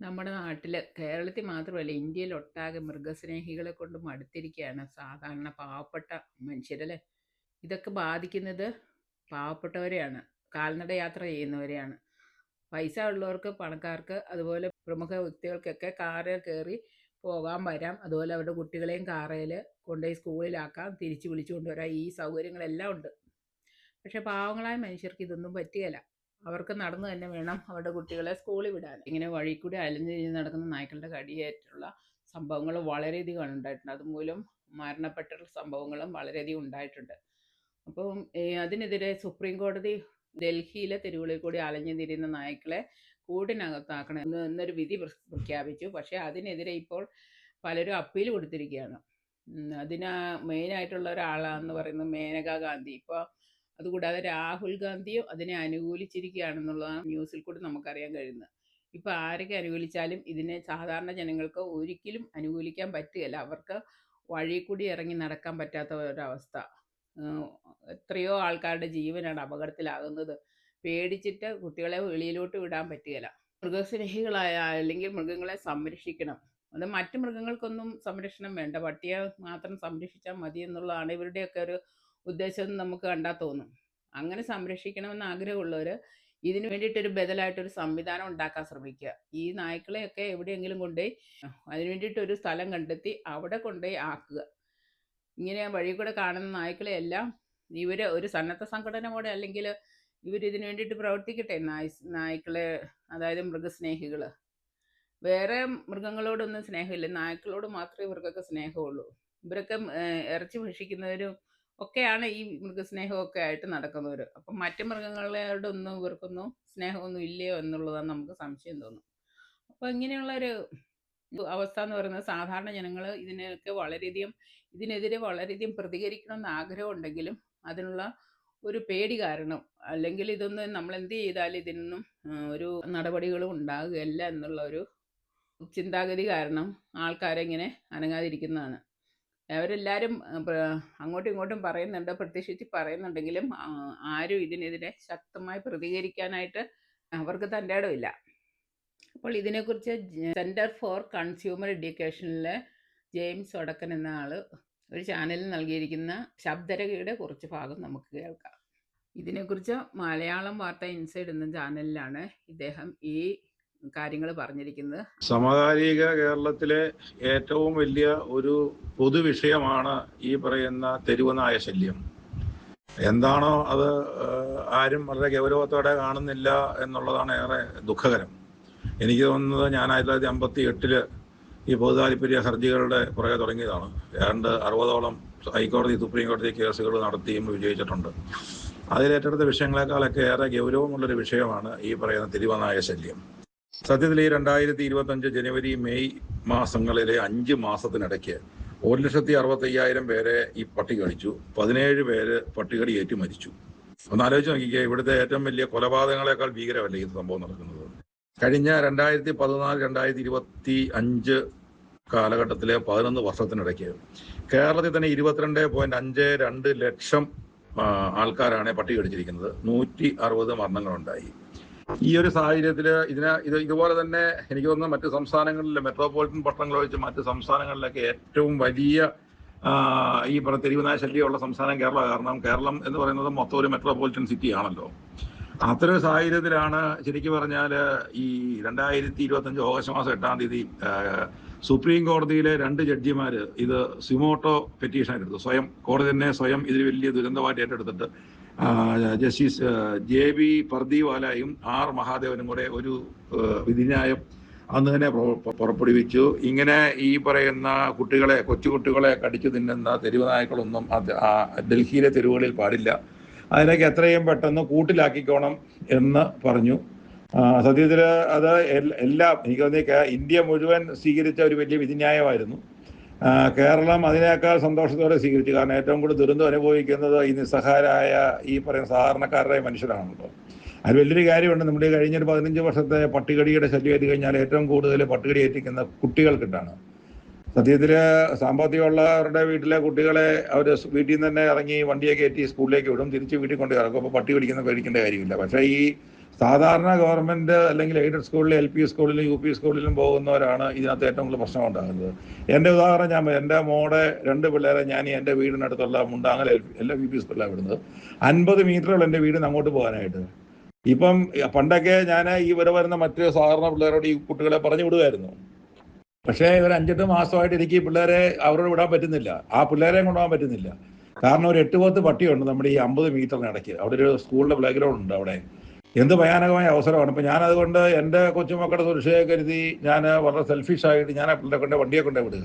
നമ്മുടെ നാട്ടിൽ കേരളത്തിൽ മാത്രമല്ല ഇന്ത്യയിൽ ഒട്ടാകെ മൃഗസ്നേഹികളെ കൊണ്ട് മടുത്തിരിക്കുകയാണ് സാധാരണ പാവപ്പെട്ട മനുഷ്യരല്ലേ? ഇതൊക്കെ ബാധിക്കുന്നത് പാവപ്പെട്ടവരെയാണ് കാൽനട യാത്ര ചെയ്യുന്നവരെയാണ്. പൈസ ഉള്ളവർക്ക് പണക്കാർക്ക് അതുപോലെ പ്രമുഖ വ്യക്തികൾക്കൊക്കെ കാറിൽ കയറി പോകാൻ വരാം. അതുപോലെ അവരുടെ കുട്ടികളെയും കാറയിൽ കൊണ്ടുപോയി സ്കൂളിലാക്കാം തിരിച്ച് വിളിച്ചുകൊണ്ട് വരാം. ഈ സൗകര്യങ്ങളെല്ലാം ഉണ്ട്. പക്ഷെ പാവങ്ങളായ മനുഷ്യർക്ക് ഇതൊന്നും പറ്റുകയില്ല അവർക്ക് നടന്നു തന്നെ വേണം അവരുടെ കുട്ടികളെ സ്കൂളിൽ വിടാൻ. ഇങ്ങനെ വഴി കൂടി അലഞ്ഞു തിരിഞ്ഞ് നടക്കുന്ന നായ്ക്കളുടെ കടിയേറ്റുള്ള സംഭവങ്ങൾ വളരെയധികം ഉണ്ടായിട്ടുണ്ട്. അതുമൂലം മരണപ്പെട്ട സംഭവങ്ങളും വളരെയധികം ഉണ്ടായിട്ടുണ്ട്. അപ്പം അതിനെതിരെ സുപ്രീം കോടതി ഡൽഹിയിലെ തെരുവുകളിൽ കൂടി അലഞ്ഞു തിരിയുന്ന നായ്ക്കളെ കൂടിനകത്താക്കണം എന്ന് എന്നൊരു വിധി പ്രഖ്യാപിച്ചു. പക്ഷേ അതിനെതിരെ ഇപ്പോൾ പലരും അപ്പീൽ കൊടുത്തിരിക്കുകയാണ്. അതിന് മെയിനായിട്ടുള്ള ഒരാളാന്ന് പറയുന്നത് മേനകാ ഗാന്ധി. ഇപ്പോൾ അതുകൂടാതെ രാഹുൽ ഗാന്ധിയും അതിനെ അനുകൂലിച്ചിരിക്കുകയാണെന്നുള്ളതാണ് ന്യൂസിൽ കൂടി നമുക്കറിയാൻ കഴിയുന്നത്. ഇപ്പോൾ ആരൊക്കെ അനുകൂലിച്ചാലും ഇതിനെ സാധാരണ ജനങ്ങൾക്ക് ഒരിക്കലും അനുകൂലിക്കാൻ പറ്റുകയില്ല. അവർക്ക് വഴി കൂടി ഇറങ്ങി നടക്കാൻ പറ്റാത്ത ഒരവസ്ഥ. എത്രയോ ആൾക്കാരുടെ ജീവനാണ് അപകടത്തിലാകുന്നത്. പേടിച്ചിട്ട് കുട്ടികളെ വെളിയിലോട്ട് വിടാൻ പറ്റുകയില്ല. മൃഗസ്നേഹികളായ അല്ലെങ്കിൽ മൃഗങ്ങളെ സംരക്ഷിക്കണം. അത് മറ്റു മൃഗങ്ങൾക്കൊന്നും സംരക്ഷണം വേണ്ട. പട്ടിയെ മാത്രം സംരക്ഷിച്ചാൽ മതി എന്നുള്ളതാണ് ഇവരുടെയൊക്കെ ഒരു ഉദ്ദേശം നമുക്ക് കണ്ടാൽ തോന്നും. അങ്ങനെ സംരക്ഷിക്കണമെന്ന് ആഗ്രഹമുള്ളവർ ഇതിന് വേണ്ടിയിട്ടൊരു ബദലായിട്ടൊരു സംവിധാനം ഉണ്ടാക്കാൻ ശ്രമിക്കുക. ഈ നായ്ക്കളെയൊക്കെ എവിടെയെങ്കിലും കൊണ്ടുപോയി അതിന് വേണ്ടിയിട്ടൊരു സ്ഥലം കണ്ടെത്തി അവിടെ കൊണ്ടുപോയി ആക്കുക. ഇങ്ങനെ വഴി കൂടെ കാണുന്ന നായ്ക്കളെയെല്ലാം ഇവർ ഒരു സന്നദ്ധ സംഘടന പോലെ അല്ലെങ്കിൽ ഇവർ ഇതിനു വേണ്ടിയിട്ട് പ്രവർത്തിക്കട്ടെ നായ് നായ്ക്കളെ അതായത് മൃഗസ്നേഹികൾ വേറെ മൃഗങ്ങളോടൊന്നും സ്നേഹമില്ല. നായ്ക്കളോട് മാത്രമേ ഇവർക്കൊക്കെ സ്നേഹമുള്ളൂ. ഇവരൊക്കെ ഇറച്ചി ഭക്ഷിക്കുന്നവരും ഒക്കെയാണ് ഈ മൃഗസ്നേഹമൊക്കെ ആയിട്ട് നടക്കുന്നവർ അപ്പം മറ്റു മൃഗങ്ങളോടൊന്നും ഇവർക്കൊന്നും സ്നേഹമൊന്നും ഇല്ലയോ എന്നുള്ളതാണ് നമുക്ക് സംശയം തോന്നും. അപ്പോൾ ഇങ്ങനെയുള്ളൊരു അവസ്ഥ എന്ന് പറയുന്നത് സാധാരണ ജനങ്ങൾ ഇതിനൊക്കെ വളരെയധികം ഇതിനെതിരെ വളരെയധികം പ്രതികരിക്കണമെന്ന് ആഗ്രഹമുണ്ടെങ്കിലും അതിനുള്ള ഒരു പേടി കാരണം അല്ലെങ്കിൽ ഇതൊന്നും നമ്മൾ എന്ത് ചെയ്താലും ഇതിനൊന്നും ഒരു നടപടികളും ഉണ്ടാകുകയില്ല എന്നുള്ള ഒരു ചിന്താഗതി കാരണം ആൾക്കാരെങ്ങനെ അനങ്ങാതിരിക്കുന്നതാണ്. അവരെല്ലാവരും അങ്ങോട്ടും ഇങ്ങോട്ടും പറയുന്നുണ്ട് പ്രത്യക്ഷിച്ച് പറയുന്നുണ്ടെങ്കിലും ആരും ഇതിനെതിരെ ശക്തമായി പ്രതികരിക്കാനായിട്ട് അവർക്ക് തന്റെ ഇടമില്ല അപ്പോൾ ഇതിനെക്കുറിച്ച് സെന്റർ ഫോർ കൺസ്യൂമർ എഡ്യൂക്കേഷനിലെ ജെയിംസ് ഒടക്കൻ എന്ന ആൾ ഒരു ചാനലിൽ നൽകിയിരിക്കുന്ന ശബ്ദരേഖയുടെ കുറച്ച് ഭാഗം നമുക്ക് കേൾക്കാം. ഇതിനെക്കുറിച്ച് മലയാളം വാർത്ത ഇൻസൈഡ് എന്ന ചാനലിലാണ് ഇദ്ദേഹം ഈ കാര്യങ്ങൾ പറഞ്ഞിരിക്കുന്നത്. സമകാലിക കേരളത്തിലെ ഏറ്റവും വലിയ ഒരു പൊതുവിഷയമാണ് ഈ പറയുന്ന തെരുവനായ ശല്യം. എന്താണോ അത് ആരും വളരെ ഗൗരവത്തോടെ കാണുന്നില്ല എന്നുള്ളതാണ് ഏറെ ദുഃഖകരം. എനിക്ക് തോന്നുന്നത് ഞാൻ ആയിരത്തി തൊള്ളായിരത്തി അമ്പത്തി എട്ടിൽ ഈ പൊതുതാല്പര്യ ഹർജികളുടെ പുറകെ തുടങ്ങിയതാണ്. ഏതാണ്ട് അറുപതോളം ഹൈക്കോടതി സുപ്രീം കോടതി കേസുകൾ നടത്തിയും വിജയിച്ചിട്ടുണ്ട്. അതിലേറ്റെടുത്ത വിഷയങ്ങളെക്കാളൊക്കെ ഏറെ ഗൗരവമുള്ളൊരു വിഷയമാണ് ഈ പറയുന്ന തിരുവനായ ശല്യം. സത്യത്തിൽ ഈ രണ്ടായിരത്തി ഇരുപത്തി അഞ്ച് ജനുവരി മെയ് മാസങ്ങളിലെ അഞ്ച് മാസത്തിനിടയ്ക്ക് ഒരു ലക്ഷത്തി അറുപത്തി അയ്യായിരം പേരെ ഈ പട്ടിക അടിച്ചു പതിനേഴ് പേര് പട്ടികടി ഏറ്റു മരിച്ചു. ഒന്ന് ആലോചിച്ച് നോക്കിക്കേ ഇവിടുത്തെ ഏറ്റവും വലിയ കൊലപാതകങ്ങളെക്കാൾ ഭീകരമല്ലേ ഇത് സംഭവം നടക്കുന്നത്? കഴിഞ്ഞ രണ്ടായിരത്തി പതിനാല് രണ്ടായിരത്തി ഇരുപത്തി അഞ്ച് കാലഘട്ടത്തിലെ പതിനൊന്ന് വർഷത്തിനിടയ്ക്ക് കേരളത്തിൽ തന്നെ ഇരുപത്തിരണ്ട് പോയിന്റ് അഞ്ച് രണ്ട് ലക്ഷം ആൾക്കാരാണ് പട്ടിക അടിച്ചിരിക്കുന്നത് നൂറ്റി അറുപത് മരണങ്ങളുണ്ടായി. ഈ ഒരു സാഹചര്യത്തിൽ ഇതിന് ഇത് ഇതുപോലെ തന്നെ എനിക്ക് തോന്നുന്നു മറ്റ് സംസ്ഥാനങ്ങളിലെ മെട്രോപൊളിറ്റൻ പട്ടണങ്ങളെ വെച്ച് മറ്റ് സംസ്ഥാനങ്ങളിലൊക്കെ ഏറ്റവും വലിയ ഈ പറഞ്ഞ തെരുവുനായ ശല്യമുള്ള സംസ്ഥാനം കേരള. കാരണം കേരളം എന്ന് പറയുന്നത് മൊത്തം ഒരു മെട്രോപൊളിറ്റൻ സിറ്റി ആണല്ലോ. അത്തരം സാഹചര്യത്തിലാണ് ശരിക്കും പറഞ്ഞാൽ ഈ രണ്ടായിരത്തി ഇരുപത്തഞ്ച് ഓഗസ്റ്റ് മാസം എട്ടാം തീയതി സുപ്രീം കോടതിയിലെ രണ്ട് ജഡ്ജിമാർ ഇത് സിമോട്ടോ പെറ്റീഷൻ എടുത്തു സ്വയം കോടതി തന്നെ സ്വയം ഇതിൽ വലിയ ദുരന്തമായിട്ട് ഏറ്റെടുത്തിട്ട് ജസ്റ്റിസ് ജെ ബി പർദിവാലയും ആർ മഹാദേവനും കൂടെ ഒരു വിധിന്യായം അന്ന് തന്നെ പുറ- പുറപ്പെടുവിച്ചു. ഇങ്ങനെ ഈ പറയുന്ന കുട്ടികളെ കൊച്ചുകുട്ടികളെ കടിച്ചു തിന്നുന്ന തെരുവ് നായ്ക്കളൊന്നും ഡൽഹിയിലെ തെരുവുകളിൽ പാടില്ല. അതിനൊക്കെ എത്രയും പെട്ടെന്ന് കൂട്ടിലാക്കിക്കോണം എന്ന് പറഞ്ഞു. സത്യത്തിൽ അത് എല്ലാ എനിക്ക് ഇന്ത്യ മുഴുവൻ സ്വീകരിച്ച ഒരു വലിയ വിധിന്യായമായിരുന്നു. കേരളം അതിനേക്കാൾ സന്തോഷത്തോടെ സ്വീകരിച്ചു. കാരണം ഏറ്റവും കൂടുതൽ ദുരന്തം അനുഭവിക്കുന്നത് ഈ നിസ്സഹായരായ ഈ പറയുന്ന സാധാരണക്കാരായ മനുഷ്യരാണല്ലോ അതിൽ വലിയൊരു കാര്യമുണ്ട്. നമ്മുടെ കഴിഞ്ഞൊരു പതിനഞ്ച് വർഷത്തെ പട്ടികടിയുടെ ശല്യം എത്തി കഴിഞ്ഞാൽ ഏറ്റവും കൂടുതൽ പട്ടികടി ഏറ്റിക്കുന്ന കുട്ടികൾക്കിട്ടാണ്. സത്യത്തിൽ സാമ്പത്തികമുള്ളവരുടെ വീട്ടിലെ കുട്ടികളെ അവർ വീട്ടിൽ നിന്ന് തന്നെ ഇറങ്ങി വണ്ടിയെ കയറ്റി സ്കൂളിലേക്ക് വിടും. തിരിച്ച് വീട്ടിൽ കൊണ്ട് ഇറക്കും അപ്പോൾ പട്ടി പിടിക്കുന്ന പേടിക്കേണ്ട കാര്യമില്ല. പക്ഷേ ഈ സാധാരണ ഗവൺമെന്റ് അല്ലെങ്കിൽ എയ്ഡഡ് സ്കൂളിലും എൽ പി സ്കൂളിലും യു പി സ്കൂളിലും പോകുന്നവരാണ് ഇതിനകത്ത് ഏറ്റവും കൂടുതൽ പ്രശ്നം ഉണ്ടാകുന്നത് എന്റെ ഉദാഹരണം ഞാൻ. എന്റെ മോടെ രണ്ട് പിള്ളേരെ ഞാൻ എന്റെ വീടിനടുത്തുള്ള മുണ്ടാങ്ങൽ എല്ലാ യു പി സ്കൂളിലാണ് വിടുന്നത്. അൻപത് മീറ്ററുകൾ എന്റെ വീടിന് അങ്ങോട്ട് പോകാനായിട്ട്. ഇപ്പം പണ്ടൊക്കെ ഞാൻ ഈ വരെ വരുന്ന മറ്റ് സാധാരണ പിള്ളേരോട് ഈ കുട്ടികളെ പറഞ്ഞു വിടുമായിരുന്നു പക്ഷേ ഇവർ അഞ്ചെട്ട് മാസമായിട്ട് എനിക്ക് പിള്ളേരെ അവരോട് വിടാൻ പറ്റുന്നില്ല. ആ പിള്ളേരെയും കൊണ്ടുപോകാൻ പറ്റുന്നില്ല. കാരണം ഒരു എട്ട് പത്ത് പട്ടിയുണ്ട് നമ്മുടെ ഈ അമ്പത് മീറ്ററിന് ഇടയ്ക്ക്. അവിടെ ഒരു സ്കൂളിന്റെ പ്ലേ ഗ്രൗണ്ട് ഉണ്ട് അവിടെ. എന്ത് ഭയാനകമായ അവസരമാണ്. ഇപ്പം ഞാൻ അതുകൊണ്ട് എന്റെ കൊച്ചുമക്കളുടെ സുരക്ഷയെ കരുതി ഞാൻ വളരെ സെൽഫിഷ് ആയിട്ട് ഞാൻ പിള്ളേരെ കൊണ്ട് വണ്ടിയെ കൊണ്ടേ വിടുക.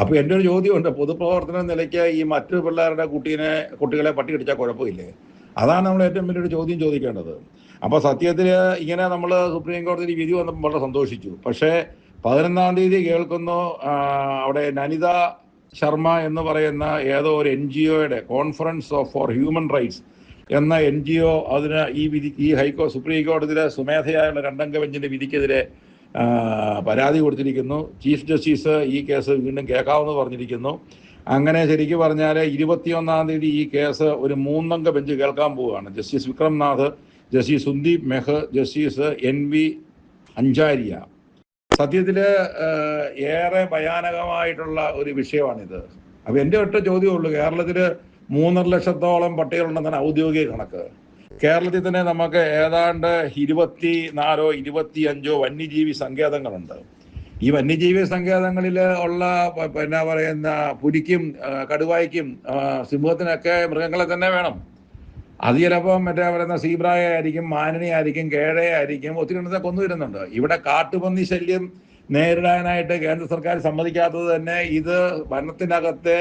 അപ്പോൾ എന്റെ ഒരു ചോദ്യമുണ്ട്. പൊതുപ്രവർത്തന നിലയ്ക്ക് ഈ മറ്റു പിള്ളേരുടെ കുട്ടീനെ കുട്ടികളെ പട്ടി കടിച്ചാൽ കുഴപ്പമില്ലേ? അതാണ് നമ്മൾ ഏറ്റവും വലിയൊരു ചോദ്യം ചോദിക്കേണ്ടത്. അപ്പോൾ സത്യത്തിൽ ഇങ്ങനെ നമ്മൾ സുപ്രീം കോടതിയിൽ വിധി വന്നപ്പോൾ വളരെ സന്തോഷിച്ചു. പക്ഷേ പതിനൊന്നാം തീയതി കേൾക്കുന്നു അവിടെ നനിത ശർമ്മ എന്ന് പറയുന്ന ഏതോ ഒരു എൻ ജി ഒയുടെ conference of for human rights എന്ന എൻ ജി ഒ അതിന് ഈ വിധി ഈ ഹൈക്കോ സുപ്രീം കോടതിയിലെ സ്വമേധയായുള്ള രണ്ടംഗ ബെഞ്ചിന്റെ വിധിക്കെതിരെ പരാതി കൊടുത്തിരിക്കുന്നു. ചീഫ് ജസ്റ്റിസ് ഈ കേസ് വീണ്ടും കേൾക്കാമെന്ന് പറഞ്ഞിരിക്കുന്നു. അങ്ങനെ ശരിക്കും പറഞ്ഞാൽ ഇരുപത്തിയൊന്നാം തീയതി ഈ കേസ് ഒരു മൂന്നംഗ ബെഞ്ച് കേൾക്കാൻ പോവുകയാണ്. ജസ്റ്റിസ് വിക്രംനാഥ് ജസ്റ്റിസ് സുന്ദീപ് മെഹ് ജസ്റ്റിസ് എൻ വി അഞ്ചാരിയ. സത്യത്തിൽ ഏറെ ഭയാനകമായിട്ടുള്ള ഒരു വിഷയമാണിത്. അപ്പൊ എന്റെ ഒറ്റ ചോദ്യമുള്ളൂ കേരളത്തിൽ മൂന്നര ലക്ഷത്തോളം പട്ടികളുണ്ടെന്നാണ് ഔദ്യോഗിക കണക്ക്. കേരളത്തിൽ തന്നെ നമുക്ക് ഏതാണ്ട് ഇരുപത്തി നാലോ ഇരുപത്തി അഞ്ചോ വന്യജീവി സങ്കേതങ്ങളുണ്ട്. ഈ വന്യജീവി സങ്കേതങ്ങളിൽ ഉള്ള എന്നാ പറയുന്ന പുലിക്കും കടുവായ്ക്കും സിംഹത്തിനൊക്കെ മൃഗങ്ങളെ തന്നെ വേണം. അത് ചിലപ്പോൾ മറ്റേ പറയുന്ന സീബ്രായ ആയിരിക്കും മാനിനെ ആയിരിക്കും കേഴയായിരിക്കും ഒത്തിരി കൊന്നു വരുന്നുണ്ട് ഇവിടെ കാട്ടുപന്നി ശല്യം നേരിടാനായിട്ട് കേന്ദ്ര സർക്കാർ സമ്മതിക്കാത്തത് തന്നെ ഇത് വനത്തിനകത്തെ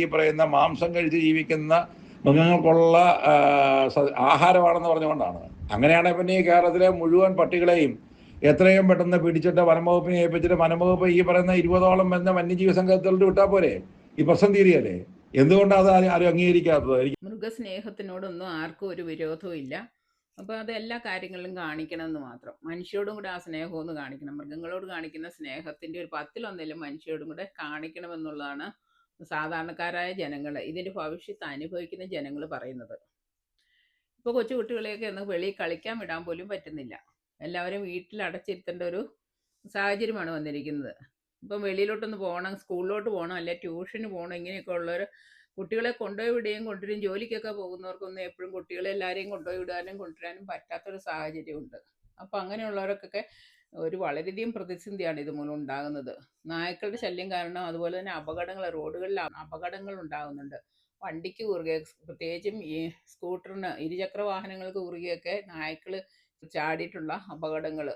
ഈ പറയുന്ന മാംസം കഴിച്ച് ജീവിക്കുന്ന മൃഗങ്ങൾക്കുള്ള ആഹാരമാണെന്ന് പറഞ്ഞുകൊണ്ടാണ്. അങ്ങനെയാണെങ്കിൽ പിന്നെ ഈ കേരളത്തിലെ മുഴുവൻ പട്ടികളെയും എത്രയും പെട്ടെന്ന് പിടിച്ചിട്ട് വനംവകുപ്പിനെ ഏൽപ്പിച്ചിട്ട് വനംവകുപ്പ് ഈ പറയുന്ന ഇരുപതോളം വരുന്ന വന്യജീവി സംഘത്തിലോട്ട് വിട്ടാൽ പോരെ? ഈ പ്രശ്നം തീരുകയല്ലേ? എന്തുകൊണ്ടാണ് അത് ആരും അംഗീകരിക്കാത്തത്? മൃഗസ്നേഹത്തിനോടൊന്നും ആർക്കും ഒരു വിരോധവും ഇല്ല. അപ്പോൾ അത് എല്ലാ കാര്യങ്ങളിലും കാണിക്കണമെന്ന് മാത്രം. മനുഷ്യരോടും കൂടെ ആ സ്നേഹം ഒന്ന് കാണിക്കണം. മൃഗങ്ങളോട് കാണിക്കുന്ന സ്നേഹത്തിന്റെ ഒരു പത്തിലൊന്നെങ്കിലും മനുഷ്യരോടും കൂടെ കാണിക്കണമെന്നുള്ളതാണ് സാധാരണക്കാരായ ജനങ്ങൾ ഇതിന്റെ ഭവിഷ്യത്ത് അനുഭവിക്കുന്ന ജനങ്ങൾ പറയുന്നത്. ഇപ്പോൾ കൊച്ചു കുട്ടികളെയൊക്കെ ഒന്ന് വെളിയിൽ കളിക്കാൻ വിടാൻ പോലും പറ്റുന്നില്ല. എല്ലാവരും വീട്ടിൽ അടച്ചിരുത്തേണ്ട ഒരു സാഹചര്യമാണ് വന്നിരിക്കുന്നത്. ഇപ്പം വെളിയിലോട്ടൊന്ന് പോകണം സ്കൂളിലോട്ട് പോകണം അല്ലെ ട്യൂഷന് പോകണം ഇങ്ങനെയൊക്കെ ഉള്ളവർ കുട്ടികളെ കൊണ്ടുപോയി വിടുകയും കൊണ്ടുവരും. ജോലിക്കൊക്കെ പോകുന്നവർക്കൊന്നും എപ്പോഴും കുട്ടികളെ എല്ലാവരെയും കൊണ്ടുപോയി വിടാനും കൊണ്ടുവരാനും പറ്റാത്തൊരു സാഹചര്യമുണ്ട്. അപ്പോൾ അങ്ങനെയുള്ളവർക്കൊക്കെ ഒരു വളരെയധികം പ്രതിസന്ധിയാണ് ഇതുമൂലം ഉണ്ടാകുന്നത്. നായ്ക്കളുടെ ശല്യം കാരണം അതുപോലെ തന്നെ അപകടങ്ങൾ റോഡുകളിൽ അപകടങ്ങൾ ഉണ്ടാകുന്നുണ്ട്. വണ്ടിക്ക് കുറുകെ പ്രത്യേകിച്ചും ഈ സ്കൂട്ടറിന് ഇരുചക്ര വാഹനങ്ങൾക്ക് കുറുകെയൊക്കെ നായ്ക്കൾ ചാടിയിട്ടുള്ള അപകടങ്ങൾ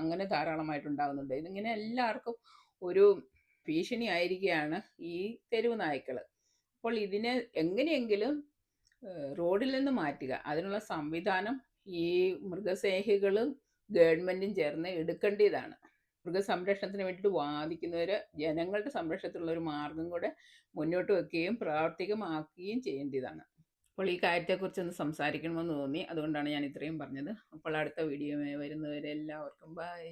അങ്ങനെ ധാരാളമായിട്ടുണ്ടാകുന്നുണ്ട് ഇതിങ്ങനെ എല്ലാവർക്കും ഒരു ഭീഷണി ആയിരിക്കുകയാണ് ഈ തെരുവ് നായ്ക്കൾ. അപ്പോൾ ഇതിനെ എങ്ങനെയെങ്കിലും റോഡിൽ നിന്ന് മാറ്റുക. അതിനുള്ള സംവിധാനം ഈ മൃഗസ്നേഹികളും ഗവൺമെന്റും ചേർന്ന് എടുക്കേണ്ടതാണ്. മൃഗസംരക്ഷണത്തിന് വേണ്ടിയിട്ട് വാദിക്കുന്നവർ ജനങ്ങളുടെ സംരക്ഷണത്തിലുള്ള ഒരു മാർഗം കൂടെ മുന്നോട്ട് വെക്കുകയും പ്രാവർത്തികമാക്കുകയും ചെയ്യേണ്ടതാണ്. അപ്പോൾ ഈ കാര്യത്തെക്കുറിച്ചൊന്ന് സംസാരിക്കണമെന്ന് തോന്നി. അതുകൊണ്ടാണ് ഞാൻ ഇത്രയും പറഞ്ഞത്. അപ്പോൾ അടുത്ത വീഡിയോ വരുന്നവരെ എല്ലാവർക്കും ബൈ